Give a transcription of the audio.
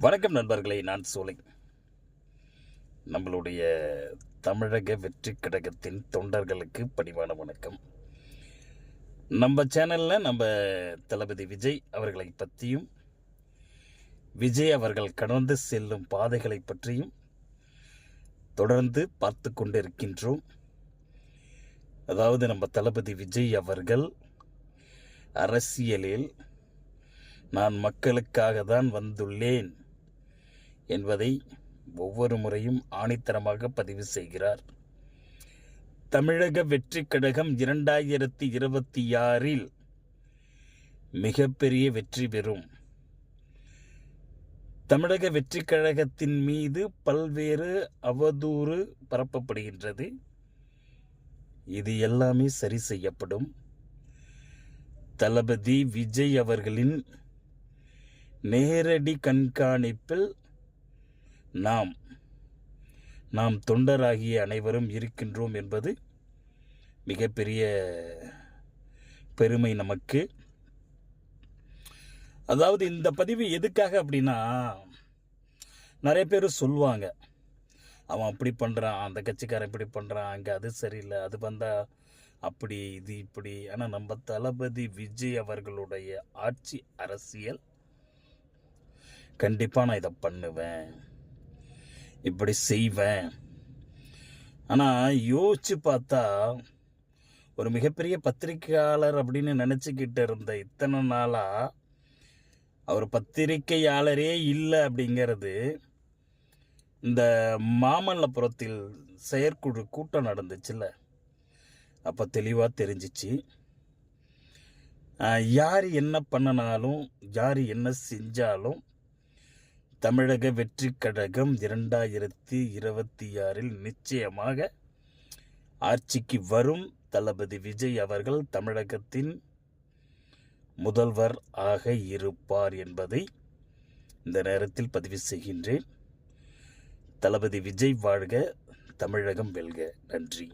வணக்கம் நண்பர்களே நான் சோலை. நம்மளுடைய தமிழக வெற்றி கழகத்தின் தொண்டர்களுக்கு பணிவான வணக்கம். நம்ம சேனலில் நம்ம தளபதி விஜய் அவர்களை பற்றியும் விஜய் அவர்கள் கடந்து செல்லும் பாதைகளை பற்றியும் தொடர்ந்து பார்த்து கொண்டிருக்கின்றோம். அதாவது நம்ம தளபதி விஜய் அவர்கள் அரசியலில் நான் மக்களுக்காக தான் வந்துள்ளேன் என்பதை ஒவ்வொரு முறையும் ஆணித்தரமாக பதிவு செய்கிறார். தமிழக வெற்றி கழகம் இரண்டாயிரத்தி இருபத்தி ஆறில் மிகப்பெரிய வெற்றி பெறும். தமிழக வெற்றி கழகத்தின் மீது பல்வேறு அவதூறு பரப்பப்படுகின்றது. இது எல்லாமே சரி செய்யப்படும். தளபதி விஜய் அவர்களின் நேரடி கண்காணிப்பில் நாம் நாம் தொண்டராகிய அனைவரும் இருக்கின்றோம் என்பது மிகப்பெரிய பெருமை நமக்கு. அதாவது இந்த பதிவு எதுக்காக அப்படின்னா நிறைய பேர் சொல்லுவாங்க. அவன் அப்படி பண்ணுறான் அந்த கட்சிக்காரன் இப்படி பண்ணுறான் அங்கே அது சரியில்லை அது வந்தால் அப்படி இது இப்படி. ஆனால் நம்ம தளபதி விஜய் அவர்களுடைய ஆட்சி அரசியல் கண்டிப்பாக நான் இதை பண்ணுவேன். இப்படி செய்வேன். ஆனால் யோசிச்சு பார்த்தா ஒரு மிகப்பெரிய பத்திரிக்கையாளர் அப்படின்னு நினச்சிக்கிட்டு இருந்த இத்தனை நாளாக அவர் பத்திரிக்கையாளரே இல்லை அப்படிங்கிறது இந்த மாமல்லபுரத்தில் செயற்குழு கூட்டம் நடந்துச்சுல்ல. அப்போ தெளிவாக தெரிஞ்சிச்சு. யார் என்ன பண்ணினாலும் யார் என்ன செஞ்சாலும் தமிழக வெற்றி கழகம் இரண்டாயிரத்தி இருபத்தி ஆறில் நிச்சயமாக ஆட்சிக்கு வரும். தளபதி விஜய் அவர்கள் தமிழகத்தின் முதல்வர் ஆக இருப்பார் என்பதை இந்த நேரத்தில் பதிவு செய்கின்றேன். தளபதி விஜய் வாழ்க தமிழகம் வெல்க. நன்றி.